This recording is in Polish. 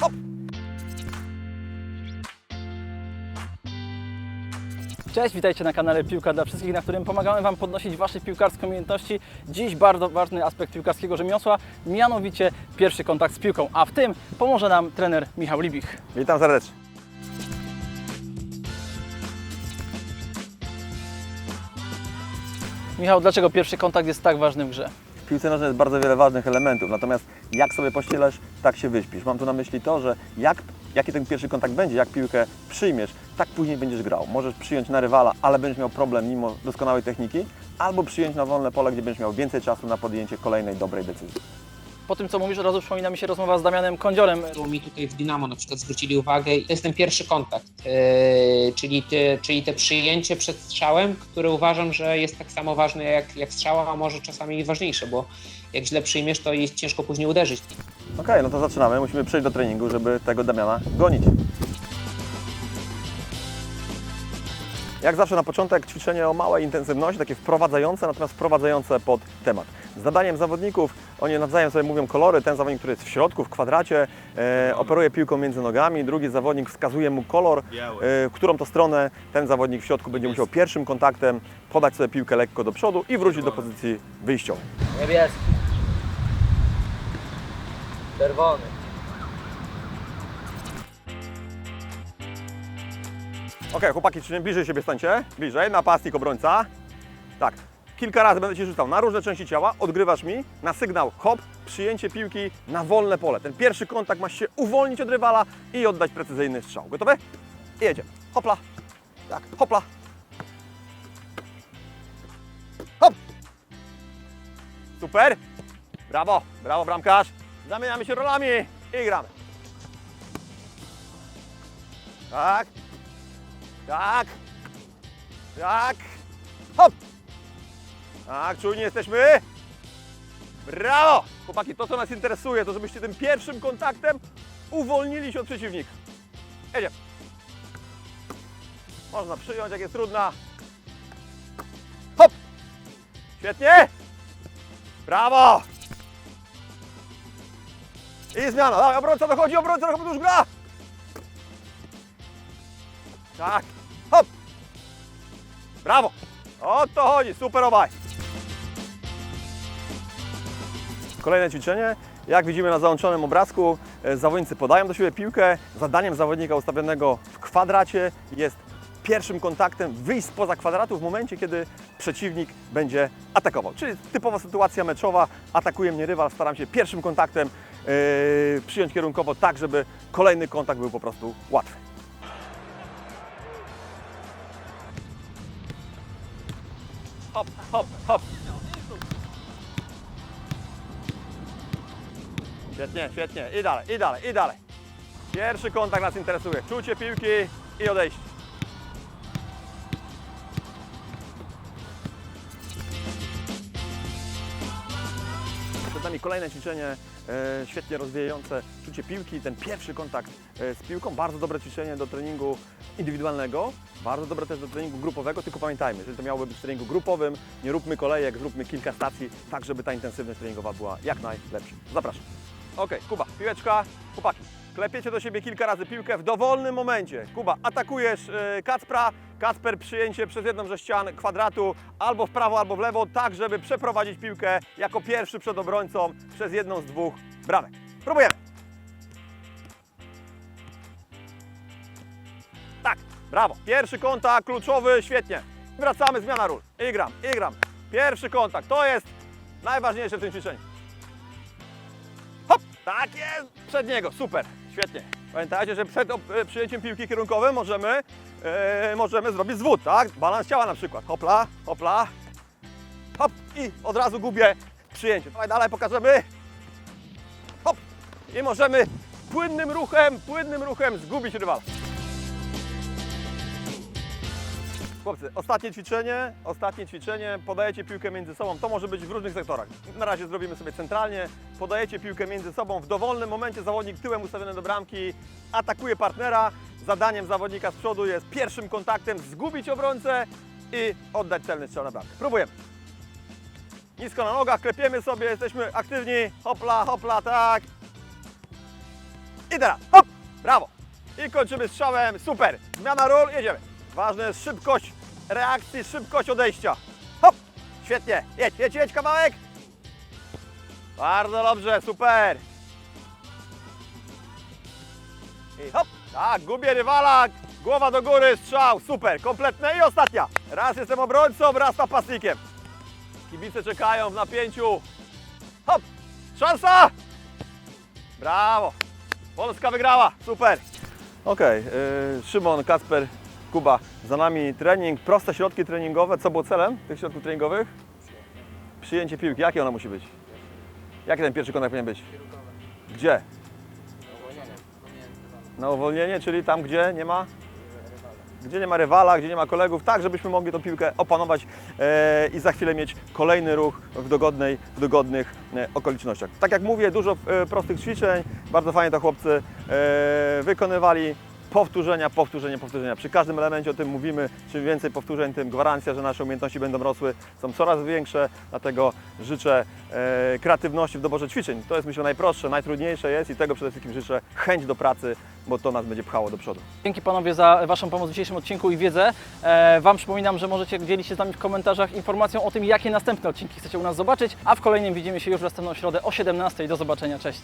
Hop! Cześć, witajcie na kanale Piłka dla Wszystkich, na którym pomagamy Wam podnosić Wasze piłkarskie umiejętności. Dziś bardzo ważny aspekt piłkarskiego rzemiosła, mianowicie pierwszy kontakt z piłką, a w tym pomoże nam trener Michał Libich. Witam serdecznie. Michał, dlaczego pierwszy kontakt jest tak ważny w grze? Piłce nożnej jest bardzo wiele ważnych elementów, natomiast jak sobie pościelasz, tak się wyśpisz. Mam tu na myśli to, że jak, jaki ten pierwszy kontakt będzie, jak piłkę przyjmiesz, tak później będziesz grał. Możesz przyjąć na rywala, ale będziesz miał problem mimo doskonałej techniki, albo przyjąć na wolne pole, gdzie będziesz miał więcej czasu na podjęcie kolejnej dobrej decyzji. Po tym, co mówisz, od razu przypomina mi się rozmowa z Damianem Kądziorem. którą mi tutaj w Dynamo na przykład zwrócili uwagę. I to jest ten pierwszy kontakt, yy, czyli, ty, czyli te przyjęcie przed strzałem, które uważam, że jest tak samo ważne jak, jak strzała, a może czasami ważniejsze, bo jak źle przyjmiesz, to jest ciężko później uderzyć. Okej, no to zaczynamy. Musimy przejść do treningu, żeby tego Damiana gonić. Jak zawsze na początek ćwiczenie o małej intensywności, takie wprowadzające, natomiast wprowadzające pod temat. Zadaniem zawodników, oni nawzajem sobie mówią kolory, ten zawodnik, który jest w środku, w kwadracie, e, operuje piłką między nogami, drugi zawodnik wskazuje mu kolor, e, w którą to stronę ten zawodnik w środku będzie musiał pierwszym kontaktem podać sobie piłkę lekko do przodu i wrócić do pozycji wyjściowej. Niebieski. Czerwony. Ok, chłopaki, czy bliżej siebie stańcie? Bliżej, napastnik, obrońca. Tak, kilka razy będę Ci rzucał na różne części ciała, odgrywasz mi, na sygnał hop, przyjęcie piłki na wolne pole. Ten pierwszy kontakt masz się uwolnić od rywala i oddać precyzyjny strzał. Gotowy? I jedziemy. Hopla. Tak, hopla. Hop. Super. Brawo, brawo bramkarz. Zamieniamy się rolami i gramy. Tak. Tak. Tak. Hop. Tak, czujnie jesteśmy. Brawo! Chłopaki, to co nas interesuje, to żebyście tym pierwszym kontaktem uwolnili się od przeciwnika. Jedziemy. Można przyjąć, jak jest trudna. Hop! Świetnie! Brawo! I zmiana. Dawaj, obrońca dochodzi, obrońca dochodzi, już gra! Tak. Hop! Brawo! O to chodzi, super obaj. Kolejne ćwiczenie. Jak widzimy na załączonym obrazku, e, zawodnicy podają do siebie piłkę. Zadaniem zawodnika ustawionego w kwadracie jest pierwszym kontaktem wyjść spoza kwadratu w momencie, kiedy przeciwnik będzie atakował. Czyli typowa sytuacja meczowa. Atakuje mnie rywal, staram się pierwszym kontaktem e, przyjąć kierunkowo tak, żeby kolejny kontakt był po prostu łatwy. Hop, hop, hop. Świetnie, świetnie. I dalej, i dalej, i dalej. Pierwszy kontakt nas interesuje. Czucie piłki i odejście. Przed nami kolejne ćwiczenie, e, świetnie rozwijające czucie piłki, ten pierwszy kontakt e, z piłką, bardzo dobre ćwiczenie do treningu indywidualnego, bardzo dobre też do treningu grupowego, tylko pamiętajmy, jeżeli to miałoby być w treningu grupowym, nie róbmy kolejek, zróbmy kilka stacji, tak żeby ta intensywność treningowa była jak najlepsza. Zapraszam. Ok, Kuba, piłeczka, chłopaki. Klepiecie do siebie kilka razy piłkę w dowolnym momencie. Kuba, atakujesz e, Kacpra, Kacper przyjęcie przez jedną ze ścian kwadratu albo w prawo, albo w lewo, tak żeby przeprowadzić piłkę jako pierwszy przed obrońcą przez jedną z dwóch bramek. Próbujemy. Tak, brawo. Pierwszy kontakt kluczowy, świetnie. Wracamy, zmiana ról. I gram, i gram. Pierwszy kontakt, to jest najważniejsze w tym ćwiczeniu. Tak jest, przed niego, super, świetnie. Pamiętajcie, że przed e, przyjęciem piłki kierunkowej możemy, e, możemy zrobić zwód, tak? Balans ciała na przykład. Hopla, hopla, hop i od razu gubię przyjęcie. Dawaj dalej, pokażemy. Hop i możemy płynnym ruchem, płynnym ruchem zgubić rywala. Chłopcy, ostatnie ćwiczenie, ostatnie ćwiczenie, podajecie piłkę między sobą, to może być w różnych sektorach. Na razie zrobimy sobie centralnie, podajecie piłkę między sobą, w dowolnym momencie zawodnik tyłem ustawiony do bramki, atakuje partnera, zadaniem zawodnika z przodu jest pierwszym kontaktem zgubić obrońcę i oddać celny strzał na bramkę. Próbujemy. Nisko na nogach, klepiemy sobie, jesteśmy aktywni, hopla, hopla, tak. I teraz, hop, brawo. I kończymy strzałem, super. Zmiana ról, jedziemy. Ważna jest szybkość reakcji, szybkość odejścia. Hop, świetnie, jedź, jedź, jedź kawałek. Bardzo dobrze, super. I hop, tak, gubię rywala, głowa do góry, strzał, super, kompletne i ostatnia. Raz jestem obrońcą, raz napastnikiem. Kibice czekają w napięciu. Hop, szansa! Brawo, Polska wygrała, super. Okej, yy, Szymon, Kacper, Kuba, za nami trening, proste środki treningowe. Co było celem tych środków treningowych? Przyjęcie piłki, jakie ona musi być? Jaki ten pierwszy kontakt powinien być? Gdzie? Na uwolnienie, czyli tam, gdzie nie ma? Gdzie nie ma rywala, gdzie nie ma kolegów, tak żebyśmy mogli tą piłkę opanować e, i za chwilę mieć kolejny ruch w, dogodnej, w dogodnych e, okolicznościach. Tak jak mówię, dużo e, prostych ćwiczeń, bardzo fajnie to chłopcy wykonywali. Powtórzenia, powtórzenia, powtórzenia. Przy każdym elemencie o tym mówimy. Czym więcej powtórzeń, tym gwarancja, że nasze umiejętności będą rosły, są coraz większe. Dlatego życzę e, kreatywności w doborze ćwiczeń. To jest myślę najprostsze, najtrudniejsze jest i tego przede wszystkim życzę chęć do pracy, bo to nas będzie pchało do przodu. Dzięki panowie za Waszą pomoc w dzisiejszym odcinku i wiedzę. E, Wam przypominam, że możecie dzielić się z nami w komentarzach informacją o tym, jakie następne odcinki chcecie u nas zobaczyć, a w kolejnym widzimy się już w następną środę o 17. Do zobaczenia, cześć!